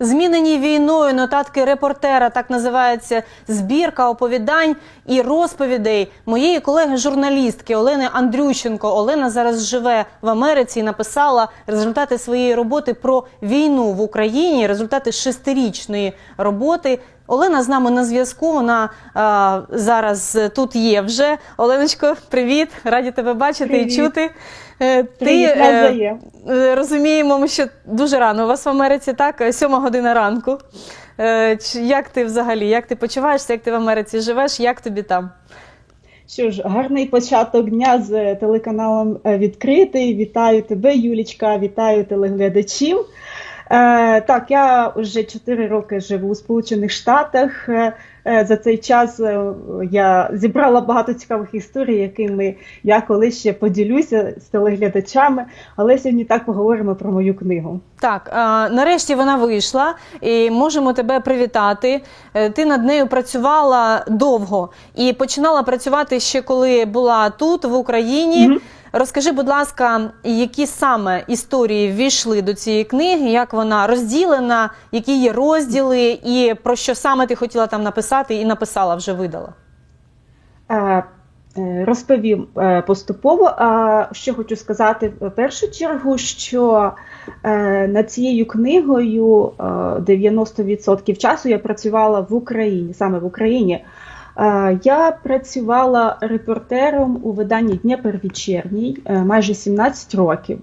Змінені війною нотатки репортера, так називається збірка оповідань і розповідей моєї колеги-журналістки Олени Андрющенко. Олена зараз живе в Америці і написала результати своєї роботи про війну в Україні, результати шестирічної роботи. Олена з нами на зв'язку. Вона а, зараз тут є вже. Оленочко, привіт! Раді тебе бачити Привіт. і чути. Е, Привіт, е. Е, Розуміємо, що дуже рано у вас в Америці, так? Е, Сьома година ранку. Е, Як ти взагалі? Як ти почуваєшся? Як ти в Америці живеш? Як тобі там? Що ж, гарний початок дня з телеканалом е, відкритий. Вітаю тебе, Юлічка, вітаю телеглядачів. Е, так, я вже 4 роки живу у Сполучених Штатах. Е, е, за цей час е, я зібрала багато цікавих історій, якими я колись ще поділюся з телеглядачами. Але сьогодні так поговоримо про мою книгу. Так, е, нарешті вона вийшла, і можемо тебе привітати. Е, Ти над нею працювала довго і починала працювати ще коли була тут, в Україні. Мгм. Розкажи, будь ласка, які саме історії ввійшли до цієї книги, як вона розділена, які є розділи, і про що саме ти хотіла там написати, і написала вже видала. Е, е, Розповім е, поступово. Що хочу сказати в першу чергу, що над цією книгою е, 90% часу я працювала в Україні, саме в Україні. Е, Я працювала репортером у виданні Дніпр вечірній е, майже 17 років.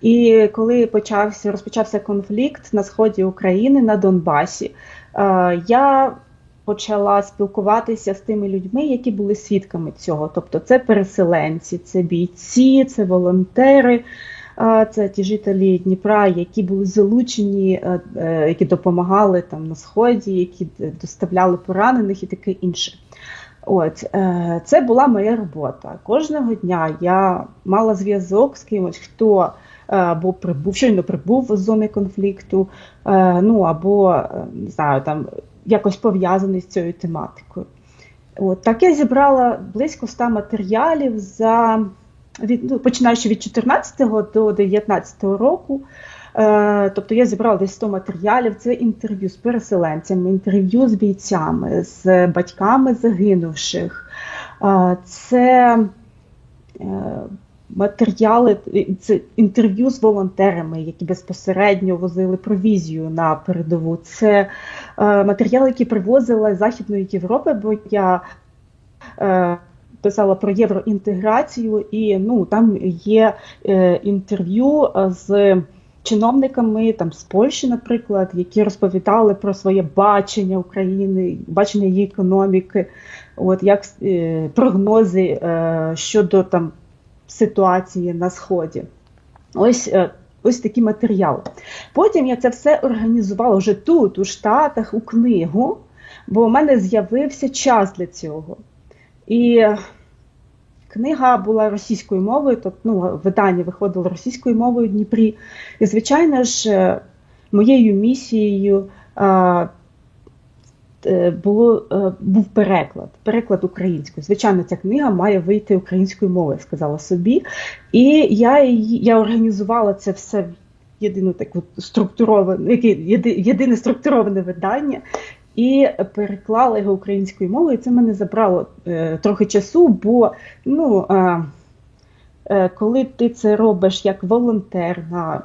І коли почався розпочався конфлікт на сході України на Донбасі, е, я почала спілкуватися з тими людьми, які були свідками цього. Тобто, це переселенці, це бійці, це волонтери, це ті жителі Дніпра, які були залучені, е, е, які допомагали там на сході, які доставляли поранених і таке інше. От е, це була моя робота. Кожного дня я мала зв'язок з кимось, хто або прибув, щойно прибув з зони конфлікту, ну або не знаю, там якось пов'язаний з цією тематикою. От так я зібрала близько 100 матеріалів за від, ну, починаючи від 14 до 19 року. Е, тобто я зібрала десь 100 матеріалів. Це інтерв'ю з переселенцями, інтерв'ю з бійцями, з батьками загинувших. Е, це е, матеріали, це інтерв'ю з волонтерами, які безпосередньо возили провізію на передову. Це матеріали, які привозила з Західної Європи, бо я писала про євроінтеграцію, і ну, там є е, інтерв'ю е, з чиновниками там, з Польщі, наприклад, які розповідали про своє бачення України, бачення її економіки, от, як е, прогнози е, щодо там, ситуації на Сході. Ось, е, ось такі матеріали. Потім я це все організувала вже тут, у Штатах, у книгу, бо у мене з'явився час для цього. І книга була російською мовою, тобто ну, видання виходило російською мовою в Дніпрі. І, звичайно ж, е, моєю місією е, е, було, е, був переклад, переклад українською. Звичайно, ця книга має вийти українською мовою, сказала собі. І я, її- я організувала це все єдину таку структуроване, яке єди- єдине структуроване видання. І переклала його українською мовою. І це мене забрало е, трохи часу, бо ну, е, е, коли ти це робиш як волонтер на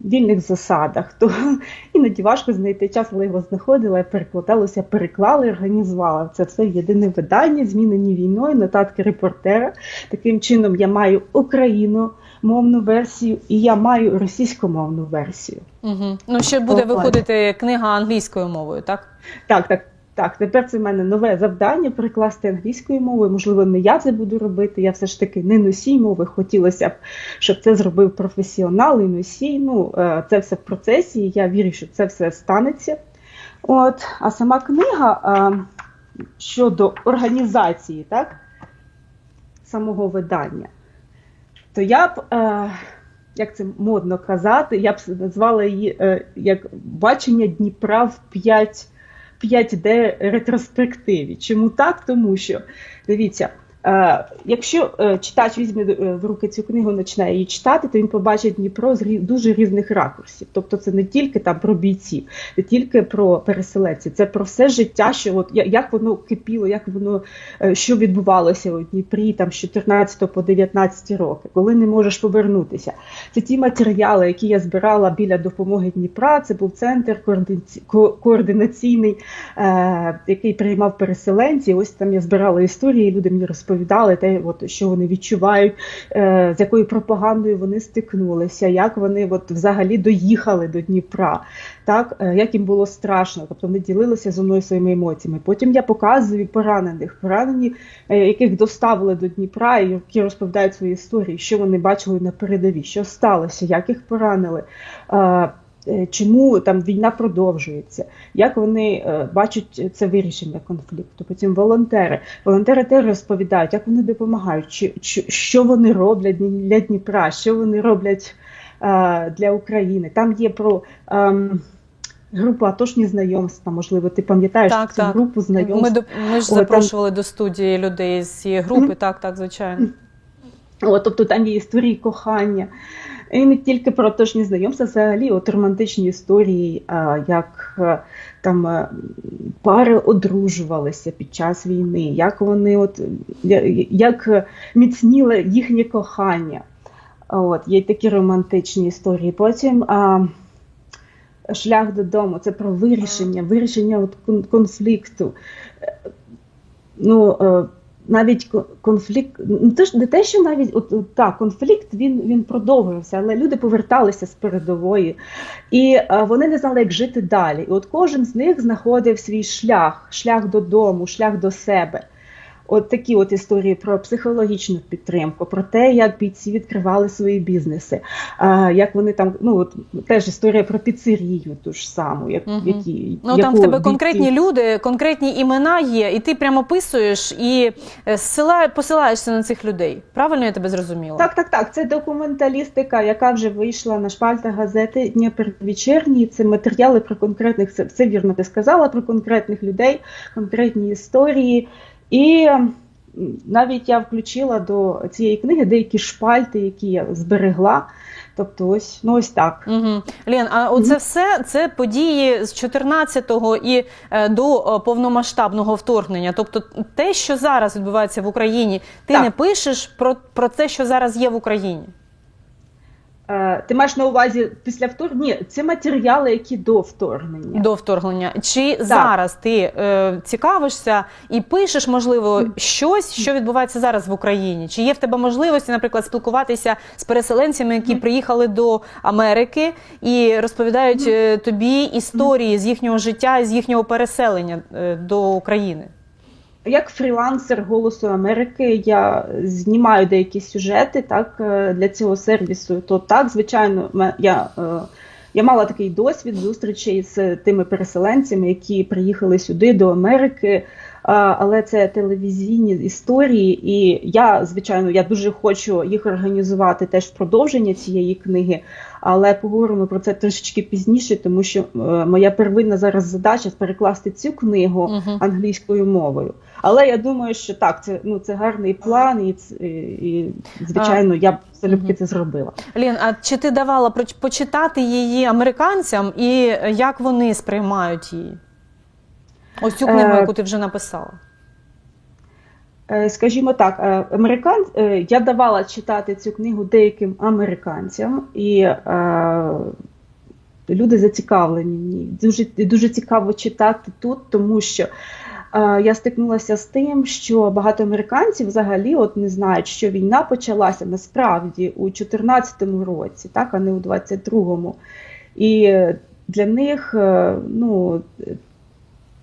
вільних засадах, то іноді важко знайти час, але його знаходила, я перекладалося, переклала і організувала. Це все єдине видання, змінені війною, нотатки репортера. Таким чином я маю україномовну версію і я маю російськомовну версію. Угу. Ну, ще буде О, виходити книга англійською мовою, так? Так, так. Так, тепер це в мене нове завдання перекласти англійською мовою. Можливо, не я це буду робити. Я все ж таки не носій мови. Хотілося б, щоб це зробив професіонал і носій. Ну, е, це все в процесі. і Я вірю, що це все станеться. От, а сама книга е, щодо організації, так, самого видання, то я б, е, як це модно казати, я б назвала її е, як бачення Дніпра в 5 5D ретроспективі. Чому так? Тому що дивіться, якщо е, читач візьме е, в руки цю книгу, почне її читати, то він побачить Дніпро з дуже різних ракурсів. Тобто це не тільки там про бійців, не тільки про переселенців, це про все життя, що от як воно кипіло, як воно е, що відбувалося у Дніпрі там з 14 по 19 роки, коли не можеш повернутися. Це ті матеріали, які я збирала біля допомоги Дніпра. Це був центр координаційний, е, який приймав переселенців. Ось там я збирала історії, люди мені розповідали те, от, що вони відчувають, е, з якою пропагандою вони стикнулися, як вони от, взагалі доїхали до Дніпра, так, е, як їм було страшно. Тобто вони ділилися зі мною своїми емоціями. Потім я показую поранених, поранені, е, яких доставили до Дніпра, і які розповідають свої історії, що вони бачили на передовій, що сталося, як їх поранили. Е, Чому там війна продовжується? Як вони е, бачать це вирішення конфлікту? Потім волонтери. Волонтери теж розповідають, як вони допомагають, чи, чи, що вони роблять для Дніпра, що вони роблять е, для України. Там є про ем, групу атошні знайомства. Можливо, ти пам'ятаєш Так, цю так. групу знайомств. Ми, до- ми ж О, там- запрошували до студії людей з цієї групи. Так, так, звичайно. От, тобто там є історії кохання. І не тільки про тожні знайомства, взагалі от романтичні історії, як е, там е, пари одружувалися під час війни, як вони от як міцніло їхнє кохання. От, є такі романтичні історії. Потім а, шлях додому це про вирішення, вирішення от конфлікту. Е, Ну, навіть конфлікт, не ж- не те, що навіть от, от, так, конфлікт він, він продовжився, але люди поверталися з передової, і е, вони не знали, як жити далі. І от кожен з них знаходив свій шлях, шлях додому, шлях до себе. От такі от історії про психологічну підтримку, про те, як бійці відкривали свої бізнеси, а, як вони там, ну от теж історія про піцерію ту ж саму, як, Мгм. які, Ну там в тебе бійці- конкретні люди, конкретні імена є, і ти прямо описуєш і е, посилаєшся на цих людей. Правильно я тебе зрозуміла? Так, так, так. Це документалістика, яка вже вийшла на шпальтах газети Дніпр вечірній. Це матеріали про конкретних це, це вірно ти сказала про конкретних людей, конкретні історії. І навіть я включила до цієї книги деякі шпальти, які я зберегла. Тобто, ось ну ось так. Угу. Лен, а оце все це події з 14-го і е, до е, повномасштабного вторгнення. Тобто, те, що зараз відбувається в Україні, ти Так. не пишеш про, про те, що зараз є в Україні. Е, ти маєш на увазі після вторгнення? Ні, це матеріали, які до вторгнення. До вторгнення. Чи зараз ти е, цікавишся і пишеш, можливо, щось, що відбувається зараз в Україні? Чи є в тебе можливості, наприклад, спілкуватися з переселенцями, які приїхали до Америки і розповідають е, тобі історії з їхнього життя, з їхнього переселення е, до України? Як фрілансер Голосу Америки я знімаю деякі сюжети так, е, для цього сервісу. То так, звичайно, я, е, я мала такий досвід зустрічей з тими переселенцями, які приїхали сюди до Америки. Але це телевізійні історії, і я, звичайно, я дуже хочу їх організувати теж в продовження цієї книги. Але поговоримо про це трошечки пізніше, тому що е, моя первинна зараз задача перекласти цю книгу Мгм. англійською мовою. Але я думаю, що так, це ну це гарний план, і, і, звичайно, я б залюбки Мгм. це зробила. Лін, а чи ти давала почитати її американцям і як вони сприймають її? Ось цю книгу, Е, яку ти вже написала. Е, Скажімо так, е, американ... е, я давала читати цю книгу деяким американцям, і е, люди зацікавлені в ній. Дуже, дуже цікаво читати тут, тому що е, я стикнулася з тим, що багато американців взагалі от не знають, що війна почалася насправді у 2014 році, так, а не у 22-му. І для них ну,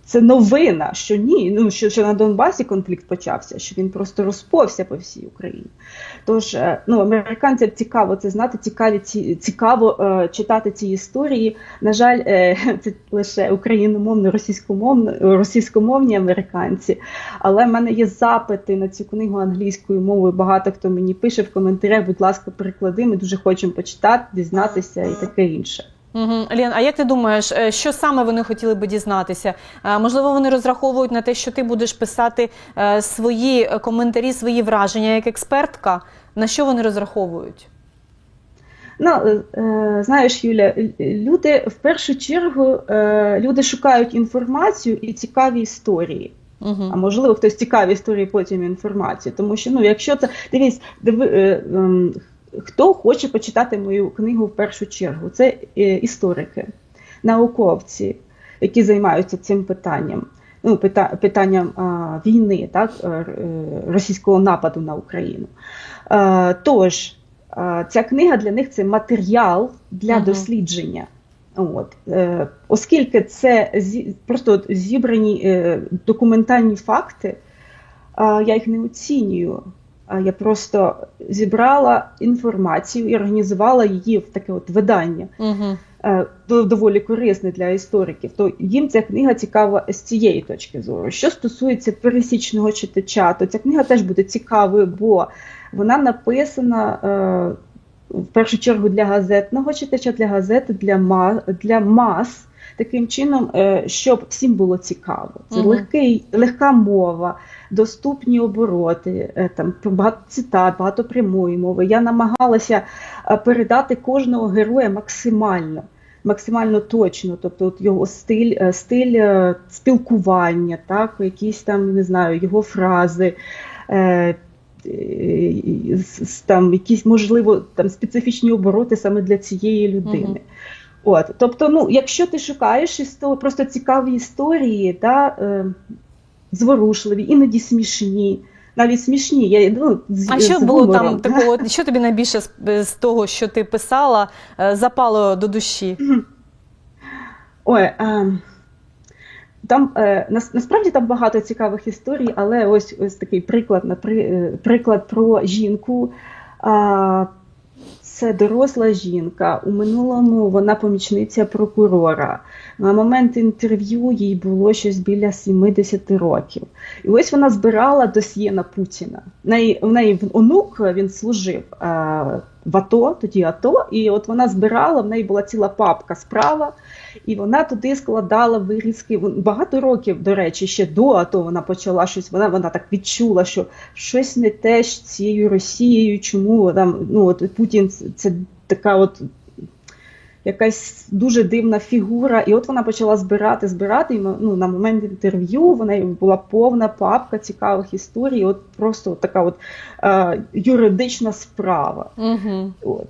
це новина, що ні, ну що, що на Донбасі конфлікт почався, що він просто розповся по всій Україні. Тож е, ну, американцям цікаво це знати, цікаві ці цікаво е, читати ці історії. На жаль, е, це лише україномовні, російськомовні, російськомовні американці. Але в мене є запити на цю книгу англійською мовою. Багато хто мені пише в коментарях, будь ласка, переклади. Ми дуже хочемо почитати, дізнатися і таке інше. Угу. Лен, а як ти думаєш, е, що саме вони хотіли би дізнатися? Е, Можливо, вони розраховують на те, що ти будеш писати е, свої коментарі, свої враження як експертка. На що вони розраховують? Ну, знаєш, Юля, люди в першу чергу люди шукають інформацію і цікаві історії. Угу. А можливо, хтось цікаві історії потім інформацію. Тому що, ну, якщо це дивись, диви, ем, хто хоче почитати мою книгу в першу чергу? Це е, історики, науковці, які займаються цим питанням. Ну, пита, питанням а, війни, так, е, е, російського нападу на Україну. Е, тож, е, ця книга для них це матеріал для Мгм. дослідження. От, е, оскільки це зі, просто от зібрані е, документальні факти, е, я їх не оцінюю. А Я просто зібрала інформацію і організувала її в таке от видання, Угу. доволі корисне для істориків. То їм ця книга цікава з цієї точки зору. Що стосується пересічного читача, то ця книга теж буде цікавою, бо вона написана е, в першу чергу для газетного читача, для газети, для, ма, для мас. Таким чином, е, щоб всім було цікаво. Це Мгм. легкий, легка мова, доступні обороти, е, там багато цитат, багато прямої мови. Я намагалася е, передати кожного героя максимально, максимально точно. Тобто, от його стиль, е, стиль спілкування, так, якісь там не знаю, його фрази. е, е, Там якісь можливо там специфічні обороти саме для цієї людини. Мгм. От, тобто, ну, якщо ти шукаєш істо- просто цікаві історії, да, е, зворушливі, іноді смішні, навіть смішні. Я, ну, з, А що з було гумором. там такого? Що тобі найбільше з, з того, що ти писала, е, запало до душі? Ой, е, там е, нас, насправді там багато цікавих історій, але ось ось такий приклад, напри, е, приклад про жінку. А, це доросла жінка. У минулому вона помічниця прокурора. На момент інтерв'ю їй було щось біля 70 років. І ось вона збирала досьє на Путіна. В неї, онук він служив е, в АТО, тоді АТО, і от вона збирала, в неї була ціла папка справа, і вона туди складала вирізки. Багато років, до речі, ще до АТО вона почала щось. Вона вона так відчула, що щось не те з цією Росією, чому там ну от Путін це- така от. Якась дуже дивна фігура, і от вона почала збирати, збирати. І ну, на момент інтерв'ю в неї була повна папка цікавих історій. От просто от така от е, юридична справа. Угу. От.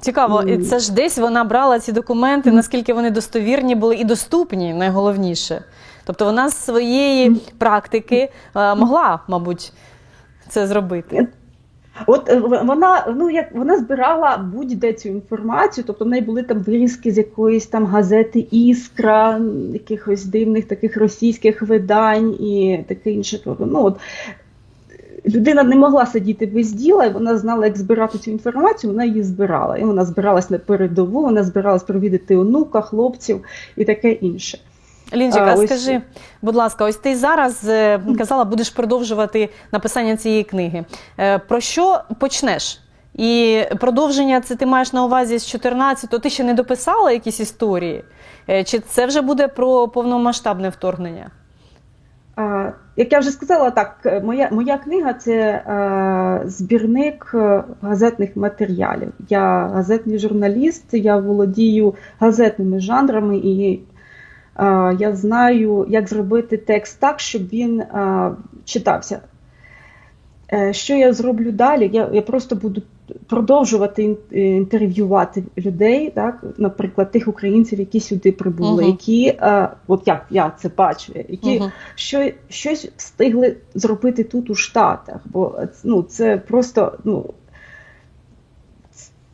Цікаво, і це ж десь вона брала ці документи, наскільки вони достовірні були і доступні, найголовніше. Тобто вона з своєї практики е, могла, мабуть, це зробити. От е, вона ну як вона збирала будь-де цю інформацію, тобто в неї були там вирізки з якоїсь там газети Іскра, якихось дивних таких російських видань і таке інше. Тобто, ну от людина не могла сидіти без діла, і вона знала, як збирати цю інформацію. Вона її збирала. І вона збиралась на передову, вона збиралась провідати онука, хлопців і таке інше. Лінчик, А, а ось- скажи, будь ласка, ось ти зараз е, казала, будеш продовжувати написання цієї книги. Е, Про що почнеш? І продовження це ти маєш на увазі з 14, то ти ще не дописала якісь історії? Е, Чи це вже буде про повномасштабне вторгнення? А, Як я вже сказала, так е, моя моя книга це е, збірник е, газетних матеріалів. Я газетний журналіст, я володію газетними жанрами, і е, я знаю, як зробити текст так, щоб він е, читався. Е, Що я зроблю далі? Я, я просто буду продовжувати е, інтерв'ювати людей, так, наприклад, тих українців, які сюди прибули, Мгм. які, е, от як я це бачу, які Мгм. що, щось встигли зробити тут у Штатах, бо ну, це просто ну,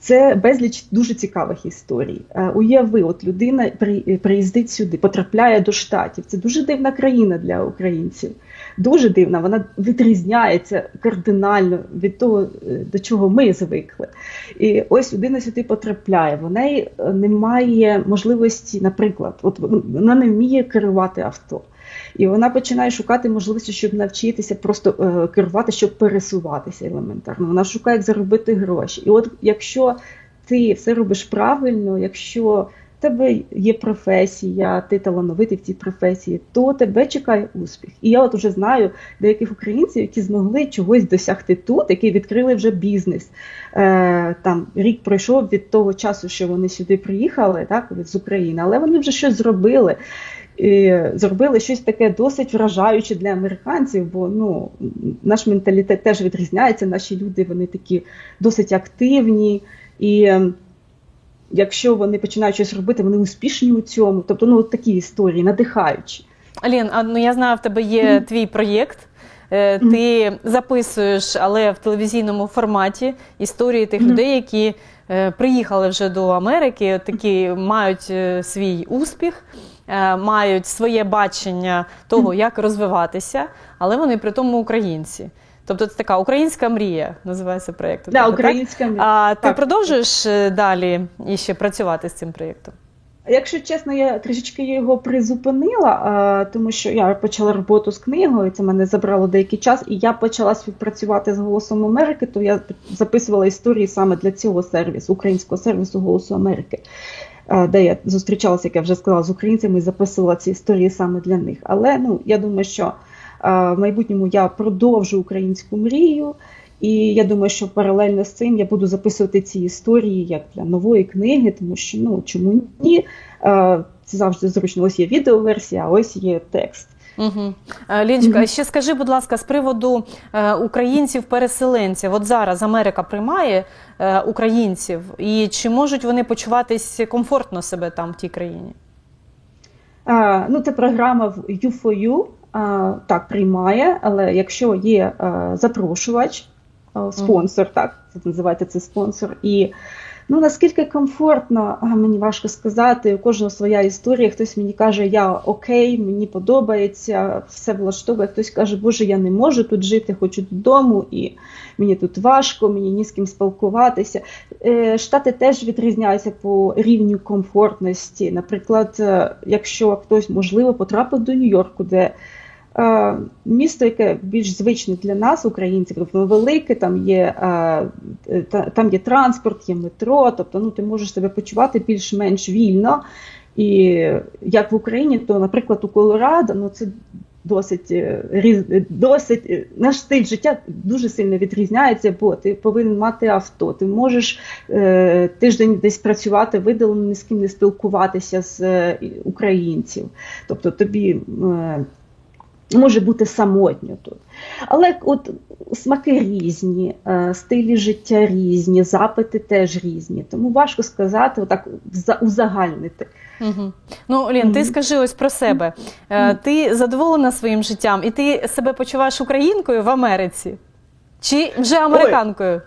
це безліч дуже цікавих історій. Е, Уяви, от людина приїздить сюди, потрапляє до Штатів. Це дуже дивна країна для українців. Дуже дивна, вона відрізняється кардинально від того, е, до чого ми звикли. І ось людина сюди потрапляє. В неї е, немає можливості, наприклад, от вона не вміє керувати авто. І вона починає шукати можливості, щоб навчитися просто е, керувати, щоб пересуватися елементарно. Вона шукає, як заробити гроші. І от якщо ти все робиш правильно, якщо тебе є професія, ти талановитий в цій професії, то тебе чекає успіх. І я от вже знаю деяких українців, які змогли чогось досягти тут, які відкрили вже бізнес. Е, Там рік пройшов від того часу, що вони сюди приїхали, так з України, але вони вже щось зробили. І зробили щось таке досить вражаюче для американців, бо ну наш менталітет теж відрізняється. Наші люди вони такі досить активні, і якщо вони починають щось робити, вони успішні у цьому. Тобто, ну от такі історії надихаючі. Алін, а ну я знаю, в тебе є Мгм. твій проєкт. Е, Ти записуєш, але в телевізійному форматі історії тих Мгм. людей, які е, приїхали вже до Америки, такі мають е, свій успіх, е, мають своє бачення того, як розвиватися, але вони при тому українці. Тобто це така українська мрія, називається проєкт. Да, так? українська мрія. А ти Так. продовжуєш е, далі і ще працювати з цим проєктом? Якщо чесно, я трішечки його призупинила, тому що я почала роботу з книгою, це мене забрало деякий час, і я почала співпрацювати з Голосом Америки, то я записувала історії саме для цього сервісу, українського сервісу Голосу Америки, де я зустрічалася, як я вже сказала, з українцями і записувала ці історії саме для них. Але ну, я думаю, що в майбутньому я продовжу українську мрію. І я думаю, що паралельно з цим я буду записувати ці історії як для нової книги, тому що ну чому ні? Це завжди зручно. Ось є відеоверсія, а ось є текст. Угу. Лінчка, Мгм. ще скажи, будь ласка, з приводу е, українців-переселенців. От зараз Америка приймає е, українців, і чи можуть вони почуватись комфортно себе там в тій країні? Е, Ну, це програма в U4U, е, так приймає, але якщо є е, запрошувач, е, спонсор, так це називається це спонсор. І ну наскільки комфортно, мені важко сказати. У кожного своя історія. Хтось мені каже, я окей, мені подобається, все влаштовує. Хтось каже, Боже, я не можу тут жити, хочу додому, і мені тут важко, мені ні з ким спілкуватися. Е, Штати теж відрізняються по рівню комфортності. Наприклад, якщо хтось можливо потрапив до Нью-Йорку, де місто, яке більш звичне для нас, українців, воно велике, там є, е, е, та- там є транспорт, є метро, тобто ну, ти можеш себе почувати більш-менш вільно. І як в Україні, то, наприклад, у Колорадо, ну це досить е, досить е, наш стиль життя дуже сильно відрізняється, бо ти повинен мати авто. Ти можеш е, тиждень десь працювати, видалено ні з ким не спілкуватися з е, українців. Тобто тобі е, може бути самотньо тут. Але от смаки різні, е, стилі життя різні, запити теж різні. Тому важко сказати, отак узагальнити. Угу. Ну, Лін, ти скажи ось про себе. Е, Ти задоволена своїм життям, і ти себе почуваєш українкою в Америці? Чи вже американкою?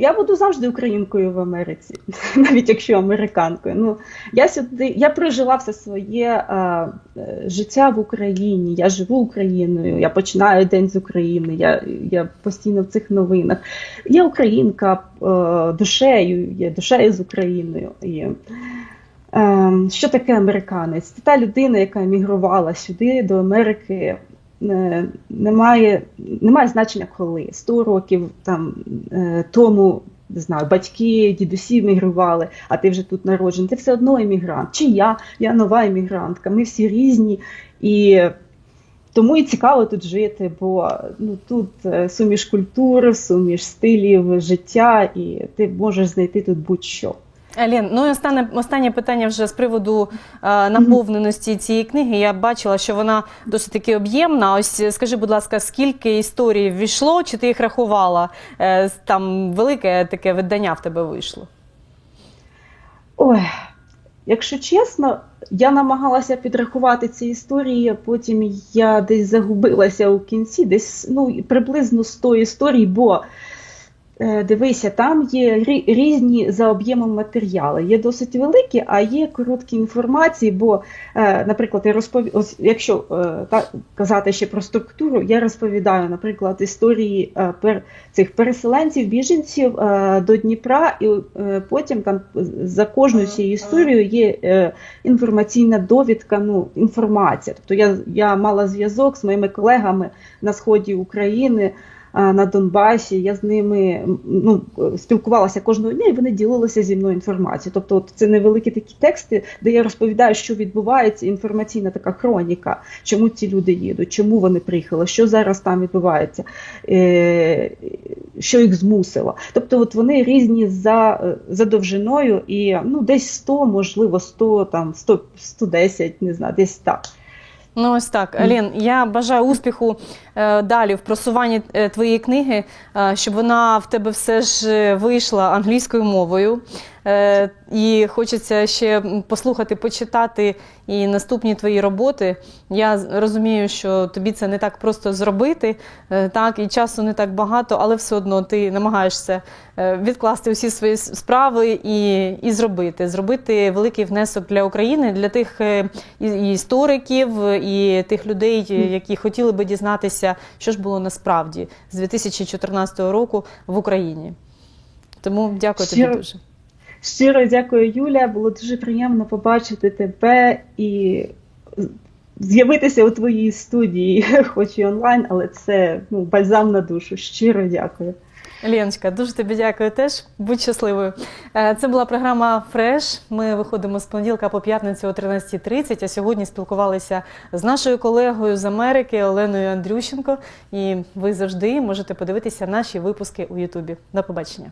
Я буду завжди українкою в Америці, навіть якщо американкою. Ну я сюди я прожила все своє е, життя в Україні. Я живу Україною. Я починаю день з України. Я, я постійно в цих новинах. Я українка е, душею, є душею з Україною. І, е, що таке американець? Це та людина, яка емігрувала сюди до Америки. Е, Немає, немає значення коли 100 років там е, тому не знаю, батьки, дідусі мігрували, а ти вже тут народжений. Ти все одно емігрант. Чи я? Я нова емігрантка. Ми всі різні і. Тому і цікаво тут жити, бо ну тут е, суміш культур, суміш стилів життя, і ти можеш знайти тут будь-що. Лін, ну і останнє, останнє питання вже з приводу е, наповненості цієї книги. Я бачила, що вона досить таки об'ємна. Ось е, скажи, будь ласка, скільки історій ввійшло, чи ти їх рахувала? Е, там велике таке видання в тебе вийшло. Ой, якщо чесно, я намагалася підрахувати ці історії, а потім я десь загубилася у кінці, десь ну, приблизно 100 історій, бо дивися, там є рі- різні за об'ємом матеріали. Є досить великі, а є короткі інформації. Бо, е, наприклад, я розпові... Ось, якщо е, так казати ще про структуру, я розповідаю, наприклад, історії е, пер... цих переселенців, біженців е, до Дніпра, і е, потім там за кожною цією історією є е, інформаційна довідка, ну інформація. Тобто я, я мала зв'язок з моїми колегами на сході України. На Донбасі. Я з ними ну, спілкувалася кожного дня, і вони ділилися зі мною інформацією. Тобто, от це невеликі такі тексти, де я розповідаю, що відбувається, інформаційна така хроніка, чому ці люди їдуть, чому вони приїхали, що зараз там відбувається, е, що їх змусило. Тобто, от вони різні за, е, за довжиною, і ну, десь 100, можливо, 100, там, 100, 110, не знаю, десь так. Ну, ось так. Лін, я бажаю успіху е, далі в просуванні е, твоєї книги, е, щоб вона в тебе все ж е, вийшла англійською мовою. Е, і хочеться ще послухати, почитати і наступні твої роботи. Я розумію, що тобі це не так просто зробити, е, так, і часу не так багато, але все одно ти намагаєшся е, відкласти усі свої справи і, і зробити. Зробити великий внесок для України, для тих і- істориків, і тих людей, які хотіли би дізнатися, що ж було насправді з 2014 року в Україні. Тому дякую тобі дуже. Щиро дякую, Юля. Було дуже приємно побачити тебе і з'явитися у твоїй студії, хоч і онлайн, але це ну, бальзам на душу. Щиро дякую. Леночка, дуже тобі дякую теж. Будь щасливою. Е, Це була програма Фреш. Ми виходимо з понеділка по п'ятницю о 13.30, а сьогодні спілкувалися з нашою колегою з Америки Оленою Андрющенко. І ви завжди можете подивитися наші випуски у Ютубі. До побачення.